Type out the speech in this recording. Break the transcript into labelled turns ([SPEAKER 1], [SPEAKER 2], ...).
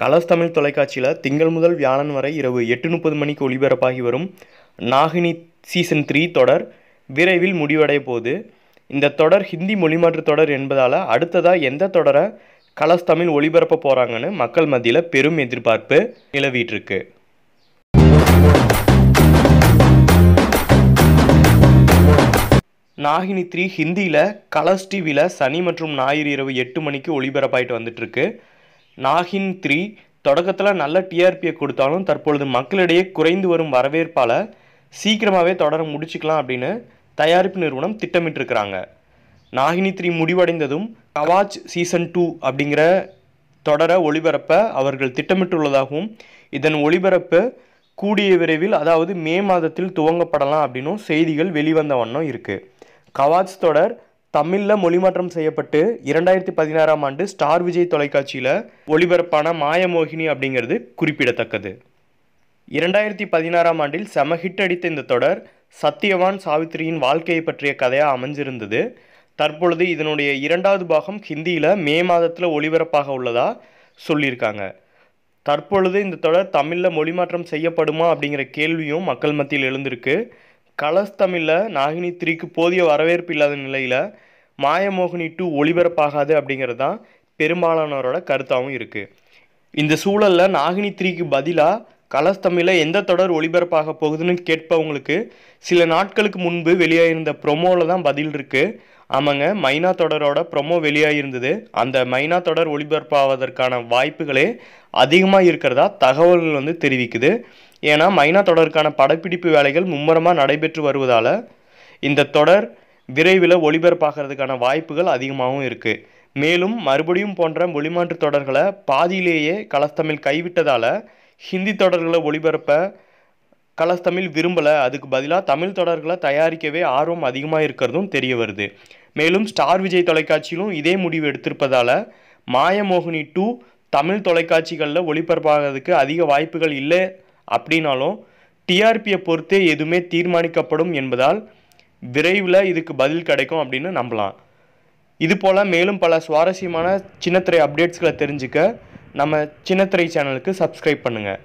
[SPEAKER 1] Colours Tamil தொலைக்காட்சியில் திங்கள் முதல் வியாழன் வரை இரவு எட்டு முப்பது மணிக்கு ஒளிபரப்பாகி வரும் நாகினி சீசன் த்ரீ தொடர் விரைவில் முடிவடைய போது. இந்த தொடர் ஹிந்தி மொழிமாற்று தொடர் என்பதால் அடுத்ததாக எந்த தொடரை கலர்ஸ் தமிழ் ஒளிபரப்ப போகிறாங்கன்னு மக்கள் மத்தியில் பெரும் எதிர்பார்ப்பு நிலவிட்டுருக்கு. நாகினி த்ரீ ஹிந்தியில் கலர்ஸ் டிவியில் சனி மற்றும் ஞாயிறு இரவு எட்டு மணிக்கு ஒளிபரப்பாயிட்டு வந்துட்டுருக்கு. நாகின் த்ரீ தொடக்கத்தில் நல்ல டிஆர்பியை கொடுத்தாலும் தற்பொழுது மக்களிடையே குறைந்து வரும் வரவேற்பால் சீக்கிரமாகவே தொடர முடிச்சுக்கலாம் அப்படின்னு தயாரிப்பு நிறுவனம் திட்டமிட்டிருக்கிறாங்க. நாகினி த்ரீ முடிவடைந்ததும் கவாச் சீசன் டூ அப்படிங்கிற தொடர ஒளிபரப்ப அவர்கள் திட்டமிட்டுள்ளதாகவும் இதன் ஒளிபரப்பு கூடிய விரைவில் அதாவது மே மாதத்தில் துவங்கப்படலாம் அப்படின்னும் செய்திகள் வெளிவந்த வண்ணம் இருக்குது கவாச் தொடர் தமிழில் மொழிமாற்றம் செய்யப்பட்டு இரண்டாயிரத்தி பதினாறாம் ஆண்டு ஸ்டார் விஜய் தொலைக்காட்சியில் ஒளிபரப்பான மாயமோகினி அப்படிங்கிறது குறிப்பிடத்தக்கது. இரண்டாயிரத்தி பதினாறாம் ஆண்டில் செம ஹிட் அடித்த இந்த தொடர் சத்யவான் சாவித்திரியின் வாழ்க்கையை பற்றிய கதையாக அமைஞ்சிருந்தது. தற்பொழுது இதனுடைய இரண்டாவது பாகம் ஹிந்தியில் மே மாதத்தில் ஒளிபரப்பாக உள்ளதா சொல்லியிருக்காங்க. தற்பொழுது இந்த தொடர் தமிழில் மொழிமாற்றம் செய்யப்படுமா அப்படிங்கிற கேள்வியும் மக்கள் மத்தியில் எழுந்திருக்கு. கலர்ஸ் தமிழில் நாகினி த்ரீக்கு போதிய வரவேற்பு இல்லாத நிலையில் மாயமோகினி டூ ஒளிபரப்பாகாது அப்படிங்கிறது தான் பெரும்பாலானவரோட கருத்தாகவும் இருக்குது இந்த சூழலில் நாகினி த்ரீக்கு பதிலாக கலர்ஸ் தமிழில் எந்த தொடர் ஒளிபரப்பாக போகுதுன்னு கேட்பவங்களுக்கு சில நாட்களுக்கு முன்பு வெளியாயிருந்த ப்ரொமோவில் தான் பதில் இருக்குது ஆமாங்க மைனா தொடரோட ப்ரொமோ வெளியாகிருந்தது அந்த மைனா தொடர் ஒளிபரப்பாவதற்கான வாய்ப்புகளே அதிகமாக இருக்கிறதா தகவல்கள் வந்து தெரிவிக்குது. ஏன்னா மைனா தொடருக்கான படப்பிடிப்பு வேலைகள் மும்முரமாக நடைபெற்று வருவதால் இந்த தொடர் விரைவில் ஒளிபரப்பாகிறதுக்கான வாய்ப்புகள் அதிகமாகவும் இருக்குது மேலும் மறுபடியும் போன்ற மொழிமாற்று தொடர்களை பாதியிலேயே கலஸ்தமிழ் கைவிட்டதால் ஹிந்தி தொடர்களை ஒளிபரப்ப கலர்ஸ் தமிழ் விரும்பலை. அதுக்கு பதிலாக தமிழ் தொடர்களை தயாரிக்கவே ஆர்வம் அதிகமாக இருக்கிறதும் தெரிய வருது. மேலும் ஸ்டார் விஜய் தொலைக்காட்சியிலும் இதே முடிவு எடுத்திருப்பதால் மாயமோகினி டூ தமிழ் தொலைக்காட்சிகளில் ஒளிபரப்பாகிறதுக்கு அதிக வாய்ப்புகள் இல்லை அப்படின்னாலும் டிஆர்பியை பொறுத்தே எதுவுமே தீர்மானிக்கப்படும் என்பதால் விரைவில் இதுக்கு பதில் கிடைக்கும் அப்படின்னு நம்பலாம். இது போல் மேலும் பல சுவாரஸ்யமான சின்னத்திரை அப்டேட்ஸ்களை தெரிஞ்சுக்க நம்ம சின்னத்திரை சேனலுக்கு சப்ஸ்கிரைப் பண்ணுங்கள்